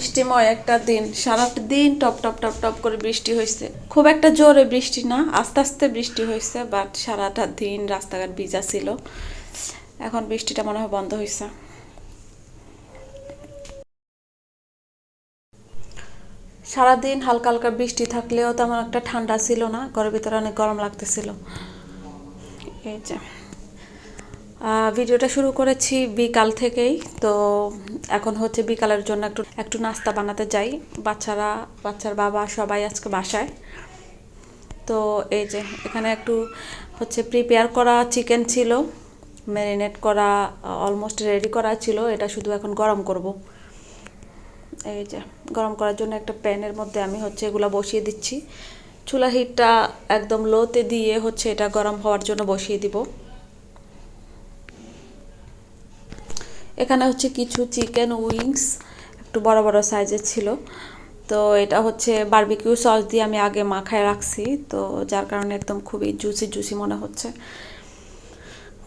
বৃষ্টিময় একটা দিন। সারাটা দিন টপ টপ টপ টপ করে বৃষ্টি হয়েছে খুব একটা জোরে বৃষ্টি না, আস্তে আস্তে বৃষ্টি হয়েছে বাট সারাটা দিন রাস্তাঘাট ভিজা ছিল। এখন বৃষ্টিটা মনে হয় বন্ধ হয়েছে সারাদিন হালকা হালকা বৃষ্টি থাকলেও তেমন একটা ঠান্ডা ছিল না, ঘরের ভিতরে অনেক গরম লাগতেছিল। এই যে। ভিডিওটা শুরু করেছি বিকাল থেকেই। তো এখন হচ্ছে বিকালের জন্য একটু একটু নাস্তা বানাতে যাই। বাচ্চারা, বাচ্চার বাবা সবাই আজকে বাসায়। তো এই যে, এখানে একটু হচ্ছে প্রিপেয়ার করা চিকেন ছিল ম্যারিনেট করা অলমোস্ট রেডি করা ছিল। এটা শুধু এখন গরম করব। এই যে, গরম করার জন্য একটা প্যানের মধ্যে আমি হচ্ছে এগুলো বসিয়ে দিচ্ছি। চুলা হিটটা একদম লোতে দিয়ে হচ্ছে এটা গরম হওয়ার জন্য বসিয়ে দিব। এখানে হচ্ছে কিছু চিকেন উইংস একটু বড় বড় সাইজের ছিল। তো এটা হচ্ছে বারবিকিউ সস দিয়ে আমি আগে মাখায় রাখছি। তো যার কারণে একদম খুবই জুসি জুসি মনে হচ্ছে।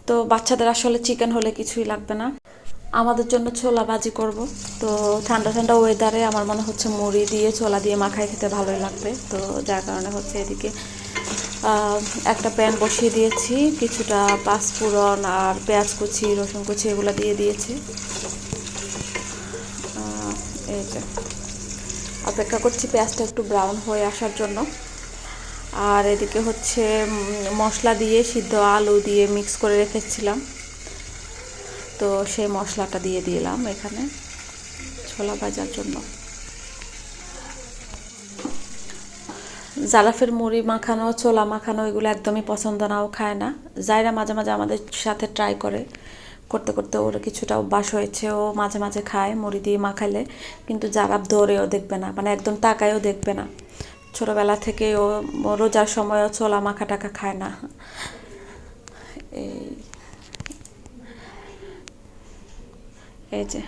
তো বাচ্চাদের আসলে চিকেন হলে কিছুই লাগবে না। আমাদের জন্য ছোলা ভাজি করব। তো ঠান্ডা ঠান্ডা ওয়েদারে আমার মনে হচ্ছে মুড়ি দিয়ে ছোলা দিয়ে মাখায় খেতে ভালোই লাগবে। তো যার কারণে হচ্ছে এদিকে একটা প্যান বসিয়ে দিয়েছি, কিছুটা পাঁচফোড়ন আর পেঁয়াজ কুচি, রসুন কুচি এগুলো দিয়ে দিয়েছি। এই অপেক্ষা করছি পেঁয়াজটা একটু ব্রাউন হয়ে আসার জন্য। আর এদিকে হচ্ছে মশলা দিয়ে সিদ্ধ আলু দিয়ে মিক্স করে রেখেছিলাম। তো সেই মশলাটা দিয়ে দিলাম এখানে ছোলা ভাজার জন্য। জালাফের মুড়ি মাখানো, ছোলা মাখানো এগুলো একদমই পছন্দ না, ও খায় না। জায়রা মাঝে মাঝে আমাদের সাথে ট্রাই করে। করতে করতে ওর কিছুটা অভ্যাস হয়েছে, ও মাঝে মাঝে খায় মুড়ি দিয়ে মাখালে। কিন্তু জারাব ধরেও দেখবে না মানে একদম তাকায়ও দেখবে না। ছোটোবেলা থেকে ও রোজার সময়ও ছোলা মাখা টাকা খায় না। এই এই যে।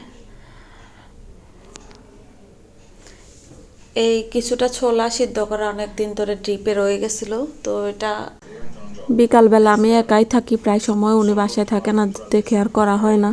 এই কিছুটা ছোলা সিদ্ধ করা অনেক দিন ধরে ড্রিপে রয়ে গেছিল, তো এটা বিকালবেলা আমি একাই থাকি, প্রায় সময় উনি বাসায় থাকে না, দেখে আর করা হয় না।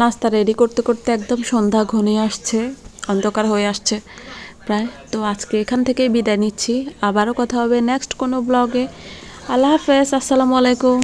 নাস্তা রেডি করতে করতে একদম সন্ধ্যা ঘনিয়ে আসছে, অন্ধকার হয়ে আসছে প্রায়। তো আজকে এখান থেকেই বিদায় নিচ্ছি। আবারও কথা হবে নেক্সট কোনো ব্লগে আল্লাহ হাফেজ, আসসালামু আলাইকুম।